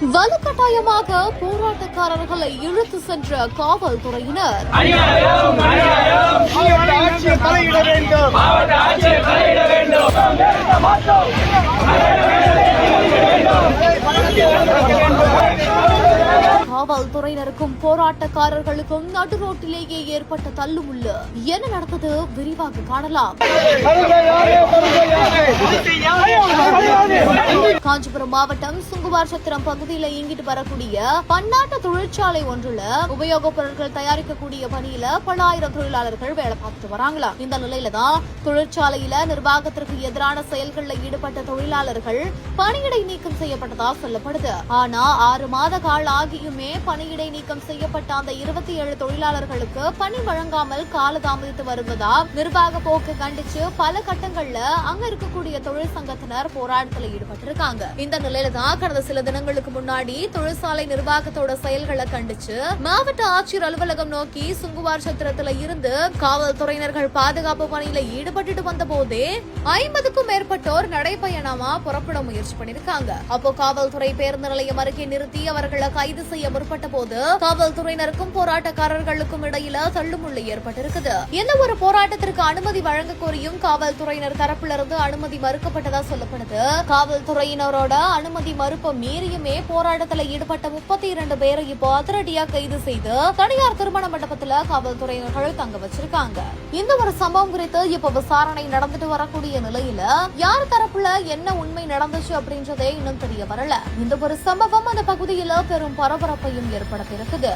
வலுக்கட்டாயமாக போராட்டக்காரர்களை இழுத்து சென்ற காவல்துறையினர். மாவட்ட வேண்டும். காவல்துறையினருக்கும் போராட்டக்காரர்களுக்கும் நடு ரோட்டிலேயே ஏற்பட்ட தள்ளுமுள்ளு. என்ன நடந்தது? விரிவாக காணலாம். காஞ்சிபுரம் மாவட்டம் சுங்குவார் சத்திரம் பகுதியில இயங்கிட்டு வரக்கூடிய பன்னாட்டு தொழிற்சாலை ஒன்றுல உபயோகப் பொருட்கள் தயாரிக்கக்கூடிய பணியில பல ஆயிரம் தொழிலாளர்கள் வேலை பார்த்துட்டு வராங்களாம் இந்த நிலையில தான் தொழிற்சாலையில நிர்வாகத்திற்கு எதிரான செயல்களில் ஈடுபட்ட தொழிலாளர்கள் பணியிடை நீக்கம் செய்யப்பட்டதா சொல்லப்படுது. ஆனா ஆறு மாத கால ஆகியுமே பணியிடை நீக்கம் செய்யப்பட்ட அந்த இருபத்தி ஏழு தொழிலாளர்களுக்கு பணி வழங்காமல் காலதாமதித்து வருவதா? நிர்வாக போக்கு கண்டிச்சு பல கட்டங்கள்ல அங்க இருக்கக்கூடிய தொழிற்சங்கத்தினர் போராட்டத்தில் ஈடுபட்டிருக்காங்க. இந்த நிலையில தான் கடந்த சில தினங்களுக்கு முன்னாடி தொழிற்சாலை நிர்வாகத்தோட செயல்களை கண்டிச்சு மாவட்ட ஆட்சியர் அலுவலகம் நோக்கி சுங்குவார் சத்திரத்துல இருந்து காவல்துறையினர்கள் பாதுகாப்பு பணியில ஈடுபட்டுட்டு வந்த போதே ஐம்பதுக்கும் மேற்பட்டோர் நடைபயணமா புறப்பட முயற்சி பண்ணிருக்காங்க அப்போ காவல்துறை பேருந்து நிலையம் அருகே நிறுத்தி அவர்களை கைது செய்ய முற்பட்ட போது காவல்துறையினருக்கும் போராட்டக்காரர்களுக்கும் இடையில தள்ளுமுள்ளு ஏற்பட்டிருக்குது. எந்த ஒரு போராட்டத்திற்கு அனுமதி வழங்க கோரியும் காவல்துறையினர் தரப்பிலிருந்து அனுமதி மறுக்கப்பட்டதா சொல்லப்படுது. காவல்துறையினரோட அனுமதி மறுப்பு மீறியுமே போராட்டத்துல ஈடுபட்ட முப்பத்தி இரண்டு பேரை இப்போ அதிரடியா கைது செய்து தனியார் திருமண மண்டபத்துல காவல்துறையினர்கள் தங்க வச்சிருக்காங்க. இந்த ஒரு சம்பவம் குறித்து இப்ப விசாரணை நடந்துட்டு வரக்கூடிய நிலையில யார் தரப்புல என்ன உண்மை நடந்துச்சு அப்படின்றதே இன்னும் தெரிய வரல. இந்த ஒரு சம்பவம் அந்த பகுதியில பெரும் பரபரப்பையும் ஏற்படுத்தியிருக்குது